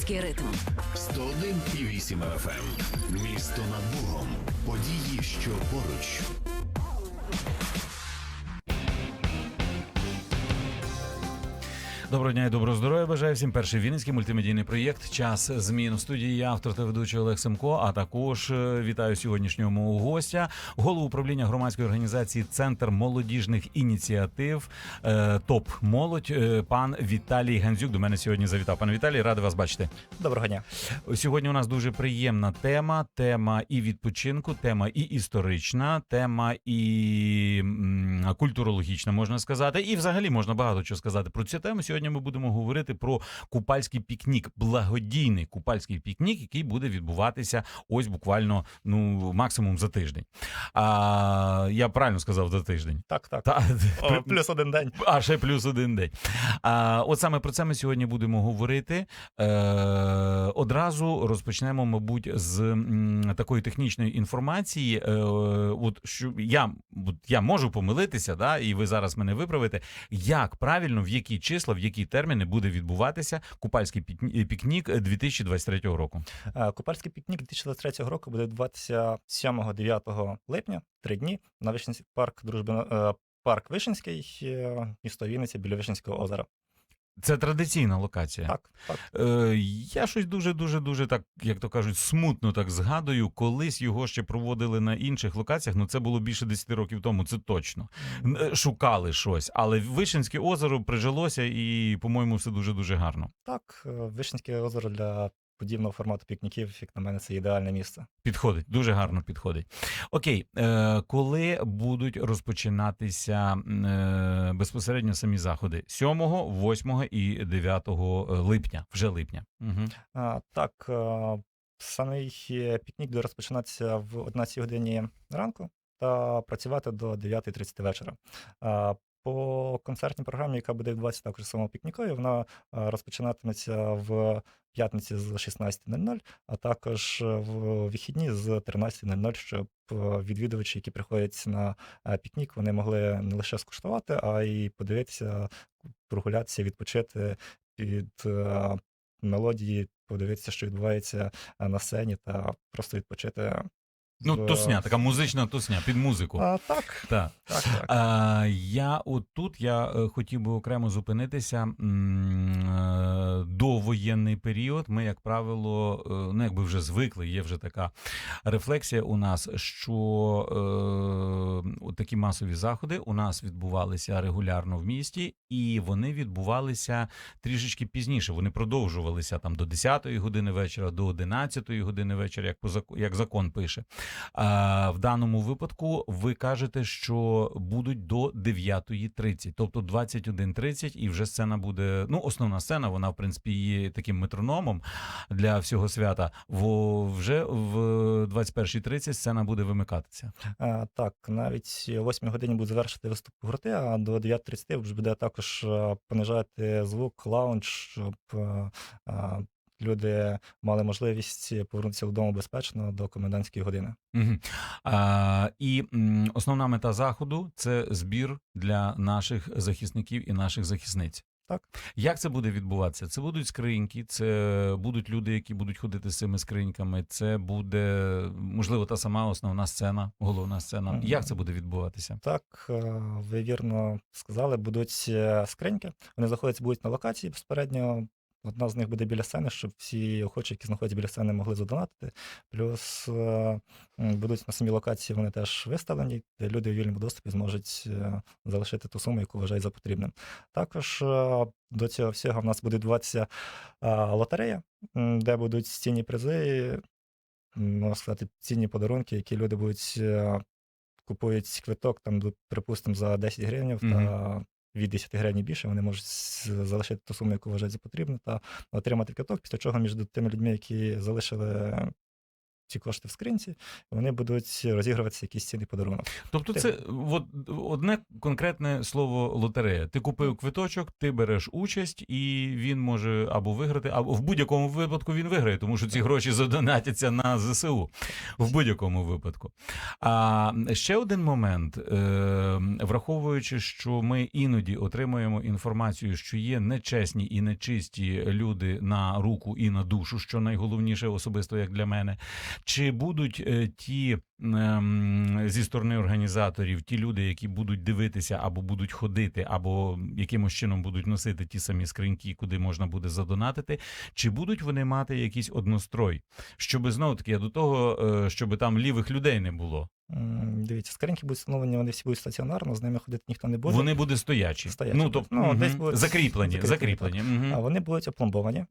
Український ритм. 101,8 FM. Місто над Богом. Події, що поруч. Доброго дня і доброго здоров'я. Бажаю всім перший вінницький мультимедійний проєкт Час змін у студії. Я автор та ведучий Олег Семко. А також е, вітаю сьогоднішнього мого гостя, голову управління громадської організації Центр молодіжних ініціатив е, ТОП Молодь. е, Пан Віталій Гандзюк до мене сьогодні завітав. Пане Віталій, радий вас бачити. Доброго дня. Сьогодні у нас дуже приємна тема. Тема і відпочинку, тема і історична, тема і культурологічна, можна сказати. І взагалі можна багато чого сказати про цю тему. Сьогодні ми будемо говорити про купальський пікнік, благодійний купальський пікнік, який буде відбуватися ось буквально ну максимум за тиждень. А я правильно сказав за тиждень. Так, так. Та, О, плюс один день. а ще плюс один день. А, от саме про це ми сьогодні будемо говорити. Е, одразу розпочнемо, мабуть, з м, такої технічної інформації. Е, от що я, от я можу помилитися, да, і ви зараз мене виправите. Як правильно, в які числа, в які терміни буде відбуватися купальський пікнік 2023 року? Е, Купальський пікнік 2023 року буде 27-9 липня, три дні, на Вишинський парк дружби е, парк Вишинський, е, місто Вінниця біля Вишинського озера. Це традиційна локація. Так, так. Е, я щось дуже, дуже, дуже так, як то кажуть, смутно так згадую. Колись його ще проводили на інших локаціях. Ну це було більше 10 років тому. Це точно е, шукали щось. Але Вишинське озеро прижилося, і, по-моєму, все дуже дуже гарно. Так, е, Вишинське озеро для подібного формату пікніків, як на мене, це ідеальне місце. Підходить, дуже гарно підходить. Окей, е, коли будуть розпочинатися е, безпосередньо самі заходи? 7, 8 і 9 липня, вже липня. Угу. А, так, е, самий е, пікнік буде розпочинатися в 11 годині ранку та працювати до 9.30 вечора. По концертній програмі, яка буде відбуватися також самому пікнікові, вона розпочинатиметься в п'ятниці з 16.00, а також в вихідні з 13.00, щоб е, відвідувачі, які приходять на е, пікнік, вони могли не лише скуштувати, а й подивитися, прогулятися, відпочити під е, мелодії, подивитися, що відбувається на сцені, та просто відпочити. Ну, тусня, така музична тусня під музику. А, так, Так. так, так. А, я от тут я е, хотів би окремо зупинитися. Е, Довоєнний період. Ми, як правило, е, ну якби вже звикли, є вже така рефлексія у нас, що е, такі масові заходи у нас відбувалися регулярно в місті, і вони відбувалися трішечки пізніше. Вони продовжувалися там до 10-ї години вечора, до 11-ї години вечора, як по як закон пише. А, в даному випадку ви кажете, що будуть до 9.30, тобто 21.30, і вже сцена буде. Ну, основна сцена, вона в принципі є таким метрономом для всього свята. Во вже в 21.30 сцена буде вимикатися. А, так, навіть о 8 годині буде завершити виступ гурти, а до 9.30 вже буде також е, понижати звук, лаунж, щоб е, е, люди мали можливість повернутися додому безпечно до комендантської години. Угу. А, і м, основна мета заходу це збір для наших захисників і наших захисниць. Так. Як це буде відбуватися? Це будуть скриньки, це будуть люди, які будуть ходити з цими скриньками. Це буде можливо та сама основна сцена, головна сцена. Мгм. Як це буде відбуватися? Так, е, ви вірно сказали, будуть е, скриньки. Вони знаходяться будуть на локації безпосередньо. Одна з них буде біля сцени, щоб всі охочі, які знаходяться біля сцени, могли задонатити. Плюс е, будуть на самій локації вони теж виставлені, де люди в вільному доступі зможуть е, залишити ту суму, яку вважають за потрібним. Також е, до цього всього в нас буде відбуватися лотерея, де будуть цінні призи, можна сказати, цінні подарунки, які люди будуть купують квиток, там, припустимо, за 10 гривень, та від 10 гривень більше, вони можуть залишити ту суму, яку вважають за потрібну, та отримати квиток, після чого між тими людьми, які залишили ці кошти в скринці, вони будуть розігруватися якийсь цінний подарунок. Тобто, це от, одне конкретне слово лотерея. Ти купив квиточок, ти береш участь, і він може або виграти, або в будь-якому випадку він виграє, тому що ці гроші задонатяться на ЗСУ. В будь-якому випадку. А ще один момент, е, враховуючи, що ми іноді отримуємо інформацію, що є нечесні і нечисті люди на руку і на душу, що найголовніше, особисто як для мене. Чи будуть е, ті ем, зі сторони організаторів, ті люди, які будуть дивитися або будуть ходити, або якимось чином будуть носити ті самі скриньки, куди можна буде задонатити, чи будуть вони мати якийсь однострой? Щоб знову таки до того, е, щоб там лівих людей не було. Дивіться, скриньки будуть встановлені, вони всі будуть стаціонарно, з ними ходити ніхто не буде. Вони будуть стоячі. Стоячі Ну, тобто, Ну, мгм. десь будуть закріплені. закріплені, закріплені. мгм. А вони будуть опломбовані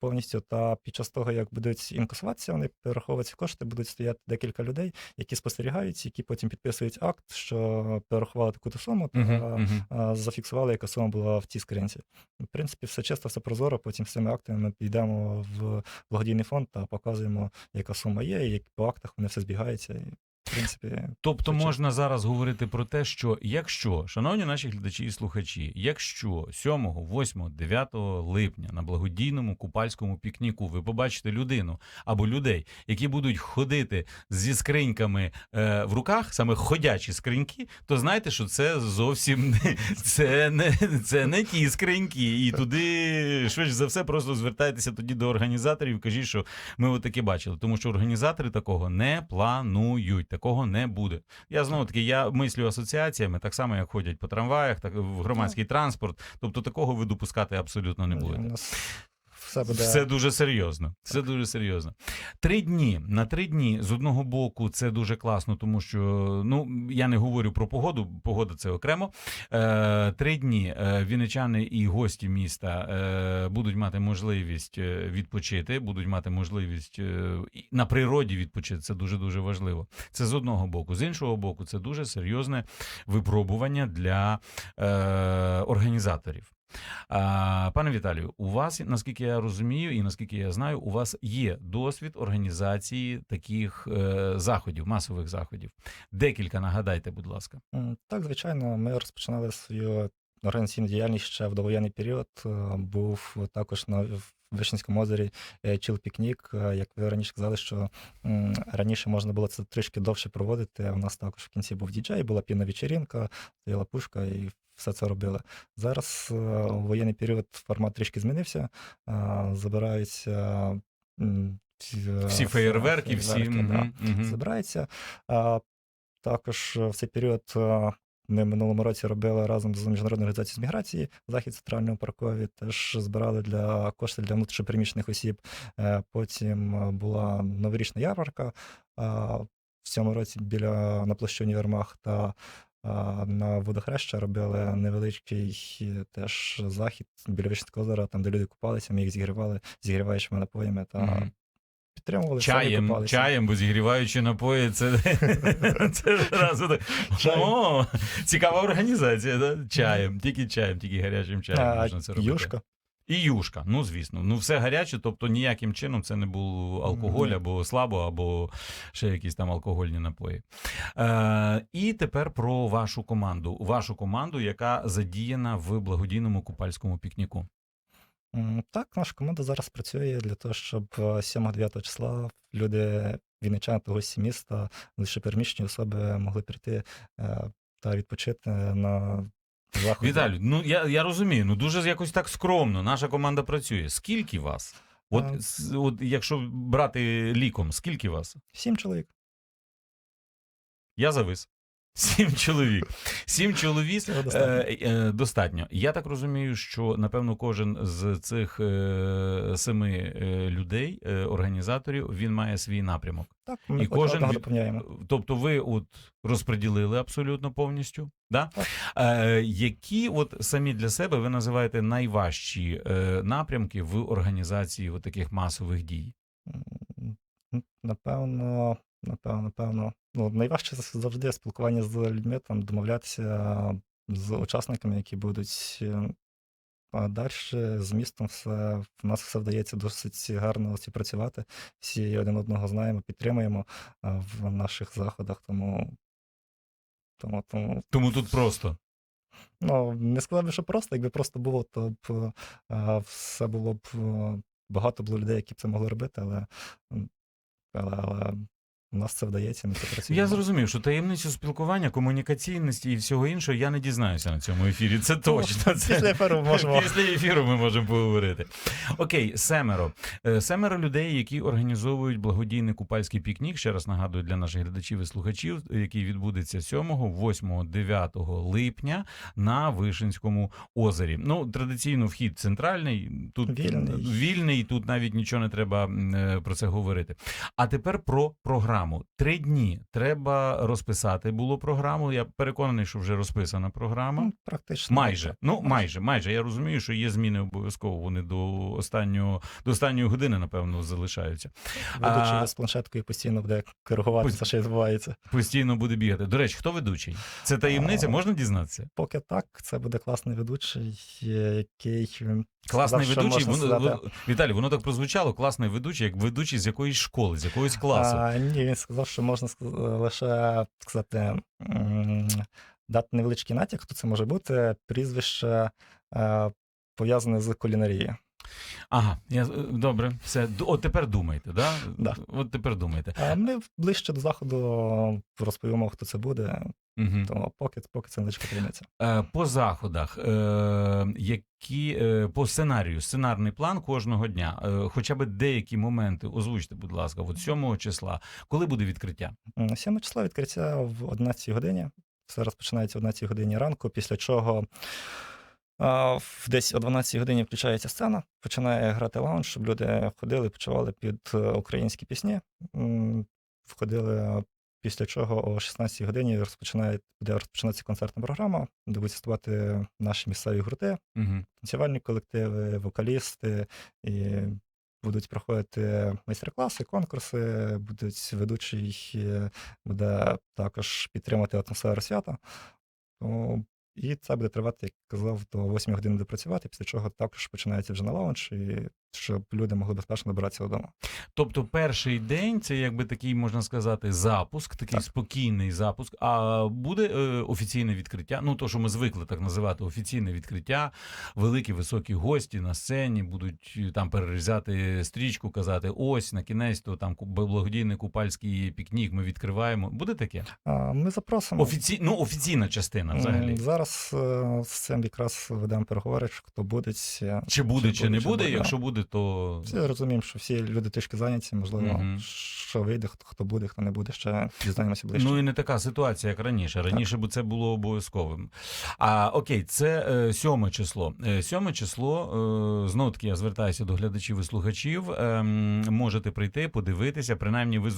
повністю. Та під час того, як будуть інкасуватися, вони перераховуються кошти, будуть стояти декілька людей, які спостерігають, які потім підписують акт, що перерахували таку-то суму та а, зафіксували, яка сума була в цій скринці. В принципі, все чисто, все прозоро. Потім з цими актами ми підемо в благодійний фонд та показуємо, яка сума є, і як по актах вони все збігається. Принципі, Тобто Звичайно. можна зараз говорити про те, що якщо, шановні наші глядачі і слухачі, якщо 7, 8, 9 липня на благодійному купальському пікніку ви побачите людину або людей, які будуть ходити зі скриньками е, в руках, саме ходячі скриньки, то знайте, що це зовсім не це не, це не ті скриньки. І туди швидше за все просто звертайтеся тоді до організаторів. і Кажіть, що ми отаке бачили, тому що організатори такого не планують, такого не буде. Я знову таки, я мислю асоціаціями, так само як ходять по трамваях, так в громадський транспорт. Тобто такого ви допускати абсолютно не у будете. Все буде Все дуже серйозно. Все дуже серйозно. Три дні на три дні з одного боку це дуже класно, тому що ну я не говорю про погоду. Погода це окремо. Е, три дні е, вінничани і гості міста е, будуть мати можливість е, відпочити, будуть мати можливість е, на природі відпочити. Це дуже дуже важливо. Це з одного боку. З іншого боку, це дуже серйозне випробування для е, організаторів. Пане Віталію, у вас, наскільки я розумію, і наскільки я знаю, у вас є досвід організації таких е, заходів, масових заходів. Декілька нагадайте, будь ласка. Так, звичайно, ми розпочинали свою організаційну діяльність ще в довоєнний період. Е, Був також на в Вишнівському озері е, чіл-пікнік. Е, Як ви раніше казали, що раніше можна було це трішки довше проводити. У нас також в кінці був діджей, була пінна вечеринка, стояла пушка і все це робили. Зараз е, у воєнний період формат трішки змінився. Е, Забираються е, Всі феєрверки, всі да збирається. А, також е, в цей період ми минулому році робили разом з міжнародною організацією з міграції захід в центральному паркові. Теж збирали для кошти для внутрішньопереміщених осіб. Е, Потім е, була новорічна ярмарка в цьому році біля на площі Універмаг та на водохреща робили невеличкий е, теж захід біля Вишнського озера, там де люди купалися, ми їх зігрівали зігріваючими напоями та Мгм. Підтримували Чаєм, чаєм, бо зігріваючи напої, це, це одразу так. О, цікава організація, да? Чаєм, тільки чаєм, тільки гарячим чаєм можна це робити. Юшка. І юшка, ну звісно. Ну все гаряче, тобто ніяким чином це не був алкоголь або слабо, або ще якісь там алкогольні напої. Е, і тепер про вашу команду. Вашу команду, яка задіяна в благодійному купальському пікніку. Так, наша команда зараз працює для того, щоб 7-9 числа люди, вінничани та гості міста, лише переміщені особи могли прийти е, та відпочити на заході. Віталю, ну я, я розумію, ну дуже якось так скромно. Наша команда працює. Скільки вас? От, А. от якщо брати ліком, скільки вас? Сім чоловік. Я завис. Сім чоловік. Сім чоловік Цього достатньо. Е, е, достатньо. Я так розумію, що напевно кожен з цих е, семи е, людей, е, організаторів, він має свій напрямок. Так, ми і кожен кожен від- доповняємо. Тобто, ви от розподілили абсолютно повністю. Да? Так. Е, які от самі для себе ви називаєте найважчі е, напрямки в організації от таких масових дій? М, Напевно, напевно, напевно. Ну, найважче завжди спілкування з людьми, там, домовлятися з учасниками, які будуть е, А далі з містом все в нас все вдається досить гарно співпрацювати. Всі один одного знаємо, підтримуємо в наших заходах. Тому, тому, тому Тому тут просто. ну, не сказав би, що просто, якби просто було, то б а, все було б багато було людей, які б це могли робити, але, але, але у нас це вдається, ми це працюємо. Я зрозумів, що таємницю спілкування, комунікаційності і всього іншого я не дізнаюся на цьому ефірі. Це точно. Це... Після ефіру можемо. Після ефіру ми можемо поговорити. Окей, семеро. Е, Семеро людей, які організовують благодійний купальський пікнік. Ще раз нагадую для наших глядачів і слухачів, який відбудеться 7, 8, 9 липня на Вишинському озері. Ну, традиційно вхід центральний, тут Вільний. вільний, тут навіть нічого не треба е, про це говорити. А тепер про програму. Три дні треба розписати було програму. Я переконаний, що вже розписана програма. Ну, практично. Майже, ну майже, майже. Я розумію, що є зміни обов'язково. Вони до останнього до останньої години, напевно, залишаються. Ведучий А- з планшеткою постійно буде коригувати все, що відбувається. Постійно буде бігати. До речі, хто ведучий? Це таємниця, А, можна дізнатися? Поки так, це буде класний ведучий, який Класний сказав, ведучий. Воно- Віталій, воно так прозвучало. Класний ведучий, як ведучий з якоїсь школи, з якогось класу. А, ні, він сказав, що можна лише сказати, дати невеличкий натяк, хто це може бути, прізвище е, пов'язане з кулінарією. Ага, я е, добре, все. От тепер думайте, да? Да. От тепер думайте. А ми ближче до заходу розповімо, хто це буде, Угу. тому поки, поки це невеличка таємниця. Е, По заходах, е, які е, по сценарію, сценарний план кожного дня, е, хоча б деякі моменти озвучте, будь ласка, от 7 числа, коли буде відкриття? М, 7 числа відкриття в 11 годині. Все розпочинається в 11 годині ранку, після чого десь о 12 годині включається сцена, починає грати лаунж, щоб люди ходили, почували під е, українські пісні. Входили, після чого о 16 годині розпочинає, буде розпочинатися концертна програма, де будуть виступати наші місцеві гурти, Угу. танцювальні колективи, вокалісти, і будуть проходити майстер-класи, конкурси, будуть ведучий е, буде також підтримувати атмосферу свята. Тому, і це буде тривати, як казав, до 8 годин буде працювати, після чого також починається вже на лаунж, і щоб люди могли безпечно добиратися додому. Тобто перший день це якби такий, можна сказати, запуск, такий Так. спокійний запуск. А буде е, офіційне відкриття. Ну то, що ми звикли так називати, офіційне відкриття. Великі високі гості на сцені будуть е, там перерізати стрічку, казати: ось на кінець, то там благодійний купальський пікнік. Ми відкриваємо. Буде таке? А, Ми запросимо. Офіці... Ну, офіційна частина взагалі. М, Зараз е, з цим якраз ведемо переговори, хто буде. е, Чи буде, чи, не буде. да. Якщо буде, то Всі розуміємо, що всі люди трішки зайняті, можливо, Мгм. що вийде, хто, хто буде, хто не буде, ще дізнаємося ближче. Ну і не така ситуація, як раніше. Раніше б це було обов'язковим. А окей, це е, сьоме число. Е, Сьоме число. Знову таки я звертаюся до глядачів і слухачів. Ем, можете прийти, подивитися. Принаймні, ви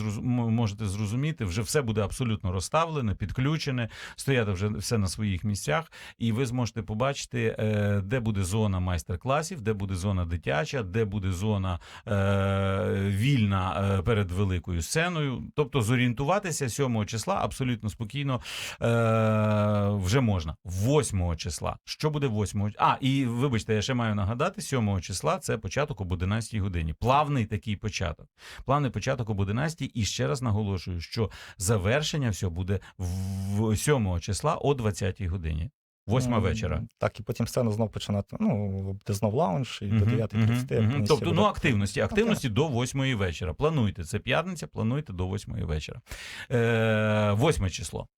можете зрозуміти, вже все буде абсолютно розставлене, підключене, стояти вже все на своїх місцях, і ви зможете побачити, е, де буде зона майстер-класів, де буде зона дитяча, де буде зона е, вільна е, перед великою сценою. Тобто зорієнтуватися 7 числа абсолютно спокійно вже можна. 8 числа. Що буде 8? А, і вибачте, я ще маю нагадати, 7 числа це початок об 11 годині. Плавний такий початок. Плавний початок об 11 і ще раз наголошую, що завершення все буде в 7 числа о 20 годині. Восьма вечора. Так, і потім сцену знов починати. Ну, буде знов лаунж, і до Мгм, 9.30. мгм, повністю Тобто, ну активності, активності до 8 вечора. Плануйте. Це п'ятниця, плануйте до 8 вечора. Е, 8 число.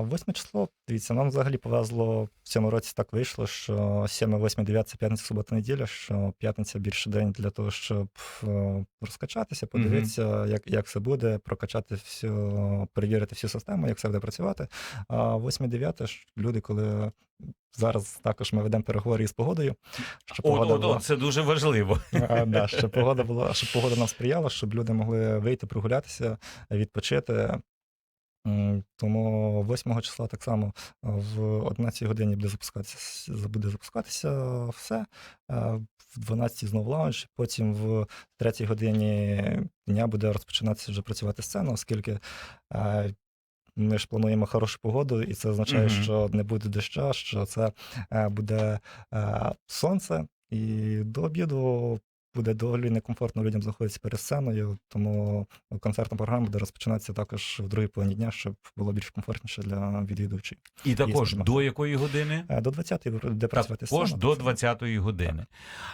Восьме число, дивіться, нам взагалі повезло в цьому році так вийшло, що 7, 8, 9 це п'ятниця, субота, неділя, що п'ятниця більше день для того, щоб е, розкачатися, подивитися, як, як все буде, прокачати всю, перевірити всю систему, як все буде працювати. А 8, 9 ж люди, коли зараз також ми ведемо переговори із погодою, щоб От, погода от, була. от, це дуже важливо. А, да, щоб погода була, щоб погода нам сприяла, щоб люди могли вийти, прогулятися, відпочити. Тому 8 числа так само в 11 годині буде запускатися, буде запускатися все. В 12 знову лаунж, потім в 3 годині дня буде розпочинатися вже працювати сцена, оскільки ми ж плануємо хорошу погоду, і це означає, Мгм. що не буде доща, що це е, буде е, сонце, і до обіду буде доволі некомфортно людям знаходитися перед сценою, тому концертна програма буде розпочинатися також в другій половині дня, щоб було більш комфортніше для відвідувачів. І також Є до якої години? Е, До 20-ї буде працювати Також сцена. до 20-ї години.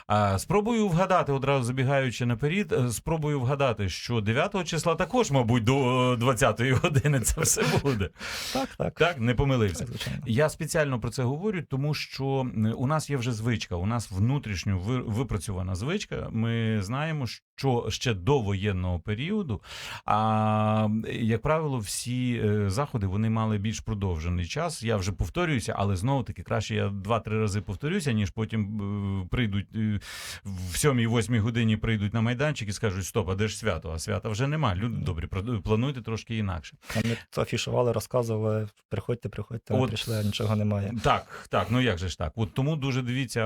А, спробую вгадати, одразу забігаючи наперед, е, спробую вгадати, що 9 числа також, мабуть, до е, 20-ї години це все буде. Так, так. Так, не помилився. Так. Я спеціально про це говорю, тому що у нас є вже звичка, у нас внутрішньо випрацьована звичка. Ми знаємо, що ще до воєнного періоду, а як правило, всі е, заходи вони мали більш продовжений час. Я вже повторююся, але знову таки краще я два-три рази повторюся, ніж потім е, прийдуть е, в сьомій, восьмій годині прийдуть на майданчик і скажуть: Стоп, а де ж свято? А свята вже нема. Люди добрі, плануйте трошки інакше. Не афішували, розказували, приходьте, приходьте, От- прийшли, а нічого немає. Так, так, ну як же ж так? От тому дуже дивіться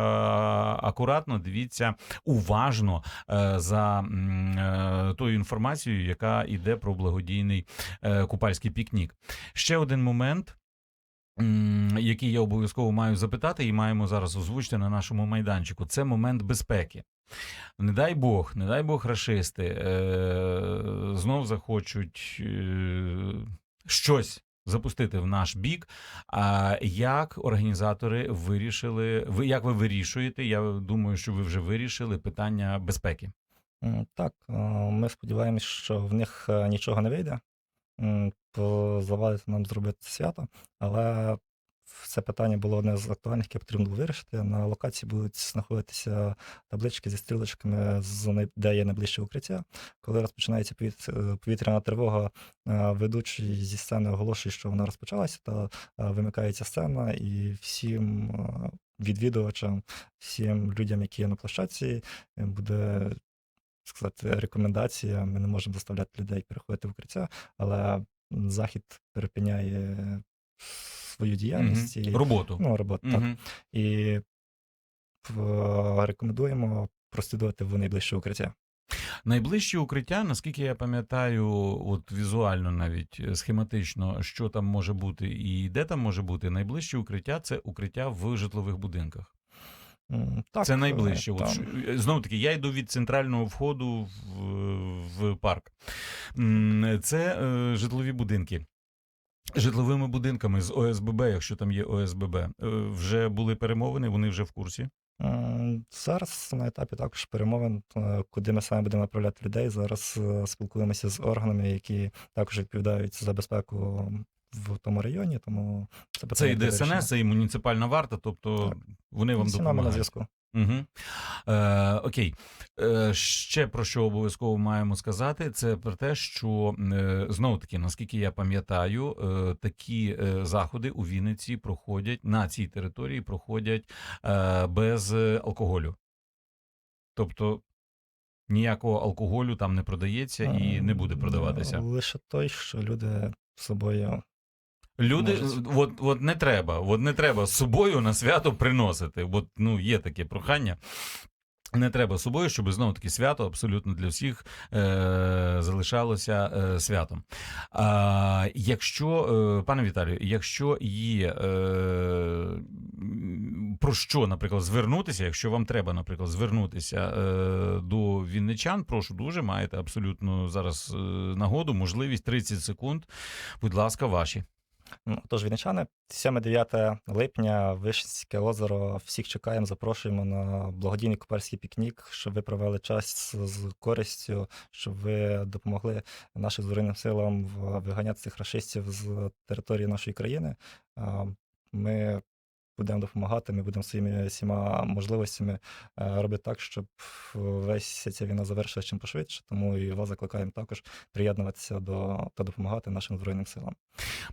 акуратно, дивіться уважно е, за е, тою інформацією, яка йде про благодійний е, купальський пікнік. Ще один момент. Який я обов'язково маю запитати, і маємо зараз озвучити на нашому майданчику, це момент безпеки. Не дай Бог, не дай Бог, рашисти е, знов захочуть е, щось запустити в наш бік. А як організатори вирішили, ви як ви вирішуєте? Я думаю, що ви вже вирішили питання безпеки. Так, ми сподіваємось, що в них е, нічого не вийде, завадити нам зробити свято, але це питання було одне з актуальних, яке потрібно було вирішити. На локації будуть знаходитися таблички зі стрілочками, де є найближче укриття. Коли розпочинається е, повітряна тривога, е, ведучий зі сцени оголошує, що вона розпочалася, та е, вимикається сцена, і всім відвідувачам, всім людям, які є на площадці, буде сказати, рекомендація. Ми не можемо заставляти людей переходити в укриття, але захід перепиняє свою діяльність і Роботу. ну, роботу. Так. І рекомендуємо прослідувати в найближче укриття. Найближче укриття, наскільки я пам'ятаю, от візуально навіть е, схематично, що там може бути і де там може бути, найближче укриття це укриття в житлових будинках. Так, це е, найближче. Там. що- знову таки, я йду від центрального входу в, в парк. Це е, житлові будинки. Житловими будинками з ОСББ, якщо там є ОСББ, е, вже були перемовини, вони вже в курсі. Зараз на етапі також перемовин, е, куди ми саме будемо направляти людей. Зараз е, спілкуємося з органами, які також відповідають за безпеку в тому районі. Тому це Це і. ДСНС, і муніципальна варта, тобто Так. вони вам нами на допомагають. зв'язку. Угу. Е, окей. Е, ще про що обов'язково маємо сказати, це про те, що е, знову таки, наскільки я пам'ятаю, е, такі е, заходи у Вінниці проходять на цій території проходять е, без алкоголю. Тобто ніякого алкоголю там не продається і не буде продаватися. Е, Лише той, що люди з собою Люди, Можуть. от, от не треба, от не треба з собою на свято приносити. От, ну, є таке прохання. Не треба з собою, щоб знову таки свято абсолютно для всіх е, залишалося е, святом. А, якщо, е, пане Віталію, якщо є е, про що, наприклад, звернутися, якщо вам треба, наприклад, звернутися е, до вінничан, прошу дуже, маєте абсолютно зараз е, нагоду, можливість 30 секунд. Будь ласка, ваші. Тож, вінничани, 7-9 липня, Вишинське озеро. Всіх чекаємо, запрошуємо на благодійний купальський пікнік, щоб ви провели час з користю, щоб ви допомогли нашим Збройним силам виганяти цих рашистів з території нашої країни. Ми будемо допомагати, ми будемо своїми всіма можливостями е, робити так, щоб весь ця війна завершилася чим пошвидше. Тому і вас закликаємо також приєднуватися до та допомагати нашим Збройним силам.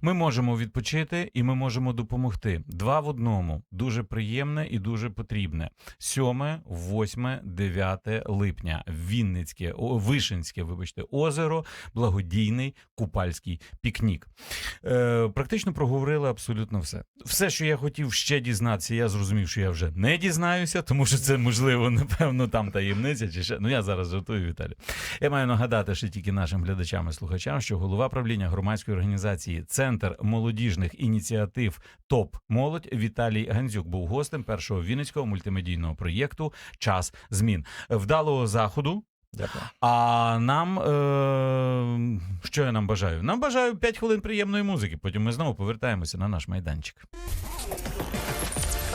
Ми можемо відпочити і ми можемо допомогти. Два в одному дуже приємне і дуже потрібне. 7, 8, 9 липня. Вінницьке, Вишинське, вибачте, озеро, благодійний купальський пікнік. Е, практично проговорили абсолютно все. Все, що я хотів ще ще дізнатися. Я зрозумів, що я вже не дізнаюся, тому що це можливо, напевно, там таємниця чи ще. Ну я зараз жартую, Віталій. Я маю нагадати ще тільки нашим глядачам і слухачам, що голова правління громадської організації Центр молодіжних ініціатив ТОП Молодь Віталій Гандзюк був гостем першого вінницького мультимедійного проєкту Час змін вдалого заходу. Дякую. А нам е- що я нам бажаю? Нам бажаю 5 хвилин приємної музики. Потім ми знову повертаємося на наш майданчик.